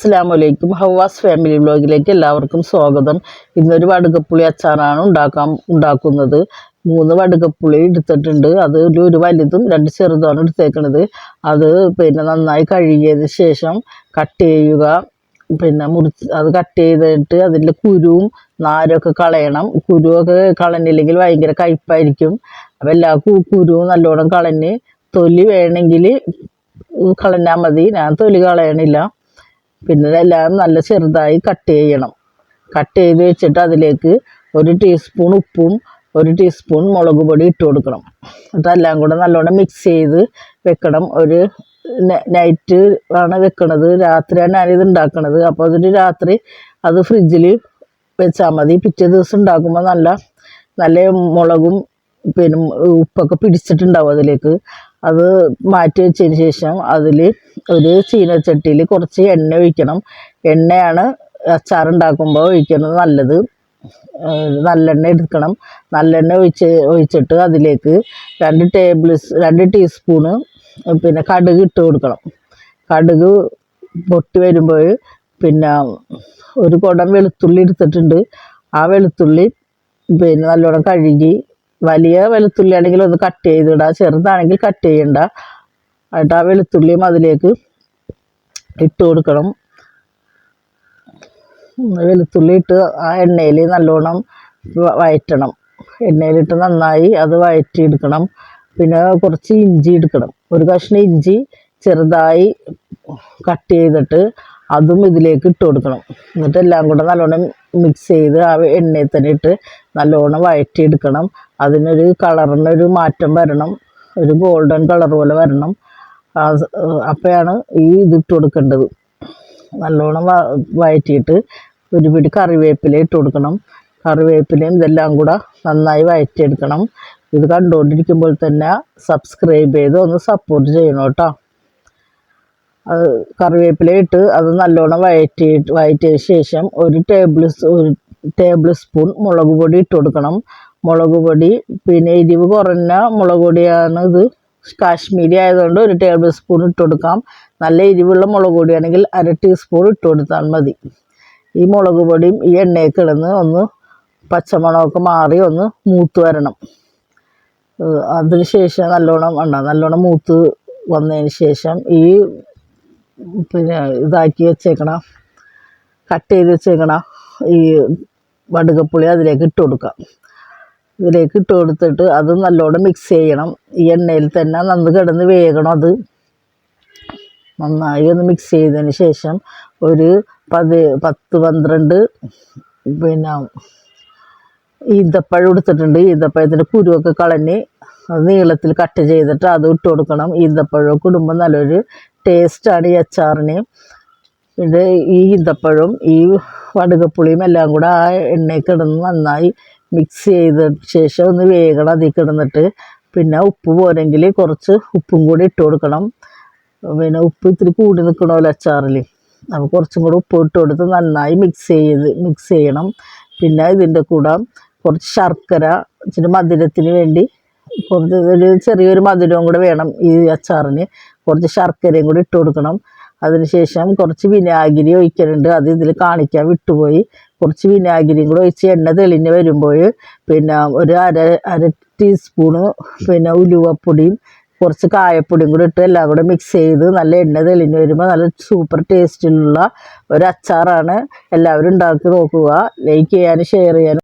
അസ്സാമലൈക്കും ഹവാസ് ഫാമിലി വ്ലോഗിലേക്ക് എല്ലാവർക്കും സ്വാഗതം. ഇന്നൊരു വടുകപ്പുളി അച്ചാറാണ് ഉണ്ടാക്കാൻ ഉണ്ടാക്കുന്നത്. മൂന്ന് വടുകപ്പുളി എടുത്തിട്ടുണ്ട്. അത് ഒരു ഒരു വലുതും രണ്ട് ചെറുതുമാണ് എടുത്തേക്കുന്നത് അത് പിന്നെ നന്നായി കഴുകിയതിന് ശേഷം കട്ട് ചെയ്യുക. പിന്നെ മുറിച്ച് അത് കട്ട് ചെയ്തിട്ട് അതിന്റെ കുരുവും നാരൊക്കെ കളയണം. കുരുവൊക്കെ കളഞ്ഞില്ലെങ്കിൽ ഭയങ്കര കയ്പ്പായിരിക്കും അപ്പം എല്ലാ കുരുവും നല്ലോണം കളഞ്ഞ് തൊലി വേണമെങ്കിൽ കളഞ്ഞാൽ മതി. ഞാൻ തൊലി കളയണില്ല. പിന്നെ ഇതെല്ലാം നല്ല ചെറുതായി കട്ട് ചെയ്യണം. കട്ട് ചെയ്ത് വെച്ചിട്ട് അതിലേക്ക് ഒരു ടീസ്പൂൺ ഉപ്പും ഒരു ടീസ്പൂൺ മുളക് പൊടി ഇട്ട് കൊടുക്കണം. അതെല്ലാം കൂടെ നല്ലോണം മിക്സ് ചെയ്ത് വെക്കണം. ഒരു നൈറ്റ് ആണ് വെക്കണത്. രാത്രിയാണ് ഞാനിത് ഉണ്ടാക്കണത് അപ്പോൾ അതൊരു രാത്രി അത് ഫ്രിഡ്ജിൽ വെച്ചാൽ മതി. പിറ്റേ ദിവസം ഉണ്ടാക്കുമ്പോൾ നല്ല നല്ല മുളകും പിന്നെ ഉപ്പൊക്കെ പിടിച്ചിട്ടുണ്ടാവും അതിലേക്ക്. അത് മാറ്റി വെച്ചതിന് ശേഷം അതിൽ ഒരു ചീനച്ചട്ടിയിൽ കുറച്ച് എണ്ണ ഒഴിക്കണം. എണ്ണയാണ് അച്ചാർ ഉണ്ടാക്കുമ്പോൾ ഒഴിക്കുന്നത് നല്ലത്. നല്ലെണ്ണ എടുക്കണം. നല്ലെണ്ണ ഒഴിച്ച് ഒഴിച്ചിട്ട് അതിലേക്ക് രണ്ട് ടേബിൾ രണ്ട് ടീസ്പൂണ് പിന്നെ കടുക് ഇട്ട് കൊടുക്കണം. കടുക് പൊട്ടി വരുമ്പോൾ പിന്നെ ഒരു കുടം വെളുത്തുള്ളി എടുത്തിട്ടുണ്ട്. ആ വെളുത്തുള്ളി പിന്നെ നല്ലോണം കഴുകി വലിയ വെളുത്തുള്ളി ആണെങ്കിൽ ഒന്ന് കട്ട് ചെയ്തിടുക ചെറുതാണെങ്കിൽ കട്ട് ചെയ്യണ്ട. എന്നിട്ട് ആ വെളുത്തുള്ളിയും അതിലേക്ക് ഇട്ട് കൊടുക്കണം. വെളുത്തുള്ളി ഇട്ട് ആ എണ്ണയിൽ നല്ലോണം വയറ്റണം. എണ്ണയിലിട്ട് നന്നായി അത് വഴറ്റിയെടുക്കണം പിന്നെ കുറച്ച് ഇഞ്ചി എടുക്കണം ഒരു കഷ്ണം ഇഞ്ചി ചെറുതായി കട്ട് ചെയ്തിട്ട് അതും ഇതിലേക്ക് ഇട്ട് കൊടുക്കണം. എന്നിട്ട് എല്ലാം കൂടെ നല്ലോണം മിക്സ് ചെയ്ത് ആ എണ്ണയിൽ തന്നെ ഇട്ട് നല്ലോണം വഴറ്റിയെടുക്കണം. അതിനൊരു കളറിനൊരു മാറ്റം വരണം. ഒരു ഗോൾഡൻ കളർ പോലെ വരണം. അപ്പോഴാണ് ഈ ഇതിട്ട് കൊടുക്കേണ്ടത്. നല്ലോണം വഴറ്റിയിട്ട് ഒരു പിടി കറിവേപ്പില ഇട്ട് കൊടുക്കണം. കറിവേപ്പിലയും ഇതെല്ലാം കൂടെ നന്നായി വഴറ്റിയെടുക്കണം. ഇത് കണ്ടുകൊണ്ടിരിക്കുമ്പോൾ തന്നെ സബ്സ്ക്രൈബ് ചെയ്ത് ഒന്ന് സപ്പോർട്ട് ചെയ്യണം കേട്ടോ. കറിവേപ്പില ഇട്ട് അത് നല്ലോണം വഴറ്റിയിട്ട് വഴറ്റിയ ശേഷം ഒരു ടേബിൾ ഒരു ടേബിൾ സ്പൂൺ മുളക് പൊടി ഇട്ട് കൊടുക്കണം. മുളക് പൊടി പിന്നെ എരിവ് കുറഞ്ഞ മുളക് പൊടിയാണ് ഇത്. കാശ്മീരി ആയതുകൊണ്ട് ഒരു ടേബിൾ സ്പൂൺ ഇട്ട് കൊടുക്കാം. നല്ല എരിവുള്ള മുളക് പൊടിയാണെങ്കിൽ അര ടീസ്പൂൺ ഇട്ട് കൊടുത്താൽ മതി. ഈ മുളക് പൊടിയും ഈ എണ്ണയിൽ കിടന്ന് ഒന്ന് പച്ചമണമൊക്കെ മാറി ഒന്ന് മൂത്ത് വരണം. അതിന് ശേഷം നല്ലോണം വേണ്ട നല്ലോണം മൂത്ത് വന്നതിന് ശേഷം ഈ പിന്നെ ഇതാക്കി വെച്ചേക്കണ കട്ട് ചെയ്ത് വെച്ചേക്കണ ഈ വടുകപ്പുളി അതിലേക്ക് ഇട്ട് കൊടുക്കാം. ഇതിലേക്ക് ഇട്ട് കൊടുത്തിട്ട് അത് നല്ലോണം മിക്സ് ചെയ്യണം. ഈ എണ്ണയിൽ തന്നെ നന്ന് കിടന്ന് വേകണം അത്. നന്നായി ഒന്ന് മിക്സ് ചെയ്തതിന് ശേഷം ഒരു പതി പത്ത് പന്ത്രണ്ട് പിന്നെ ഈന്തപ്പഴം എടുത്തിട്ടുണ്ട് ഈന്തപ്പഴത്തിന്റെ കുരുവൊക്കെ കളഞ്ഞ് അത് നീളത്തിൽ കട്ട് ചെയ്തിട്ട് അത് ഇട്ട് കൊടുക്കണം. ഈന്തപ്പഴമൊക്കെ ഇടുമ്പോൾ നല്ലൊരു ടേസ്റ്റാണ് ഈ അച്ചാറിന്. ഇത് ഈ ഈന്തപ്പഴവും ഈ വടുകപ്പുളിയും എല്ലാം കൂടെ ആ എണ്ണയിൽ കിടന്ന് നന്നായി മിക്സ് ചെയ്ത ശേഷം ഒന്ന് വേഗണം അതിൽ കിടന്നിട്ട്. പിന്നെ ഉപ്പ് പോരെങ്കിൽ കുറച്ച് ഉപ്പും കൂടി ഇട്ട് കൊടുക്കണം. പിന്നെ ഉപ്പ് ഇത്തിരി കൂടി നിൽക്കണമല്ലോ അച്ചാറിൽ. അപ്പോൾ കുറച്ചും കൂടെ ഉപ്പ് ഇട്ട് കൊടുത്ത് നന്നായി മിക്സ് ചെയ്ത് മിക്സ് ചെയ്യണം. പിന്നെ ഇതിന്റെ കൂടെ കുറച്ച് ശർക്കര ഇച്ചിരി മധുരത്തിന് വേണ്ടി കുറച്ച് ഒരു ചെറിയൊരു മധുരവും കൂടെ വേണം ഈ അച്ചാറിന്. കുറച്ച് ശർക്കരയും കൂടി ഇട്ട് കൊടുക്കണം. അതിനുശേഷം കുറച്ച് വിനാഗിരി ഒഴിക്കലുണ്ട്. അത് ഇതിൽ കാണിക്കാൻ വിട്ടുപോയി. കുറച്ച് വിനാഗിരിയും കൂടെ ഒഴിച്ച് എണ്ണ തെളിഞ്ഞ് വരുമ്പോൾ പിന്നെ ഒരു അര അര ടീസ്പൂണ് പിന്നെ ഉലുവപ്പൊടിയും കുറച്ച് കായപ്പൊടിയും കൂടി ഇട്ട് എല്ലാം കൂടെ മിക്സ് ചെയ്ത് നല്ല എണ്ണ തെളിഞ്ഞ് വരുമ്പോൾ നല്ല സൂപ്പർ ടേസ്റ്റിലുള്ള ഒരു അച്ചാറാണ് എല്ലാവരും ഉണ്ടാക്കി നോക്കുക. ലൈക്ക് ചെയ്യാനും ഷെയർ ചെയ്യാനും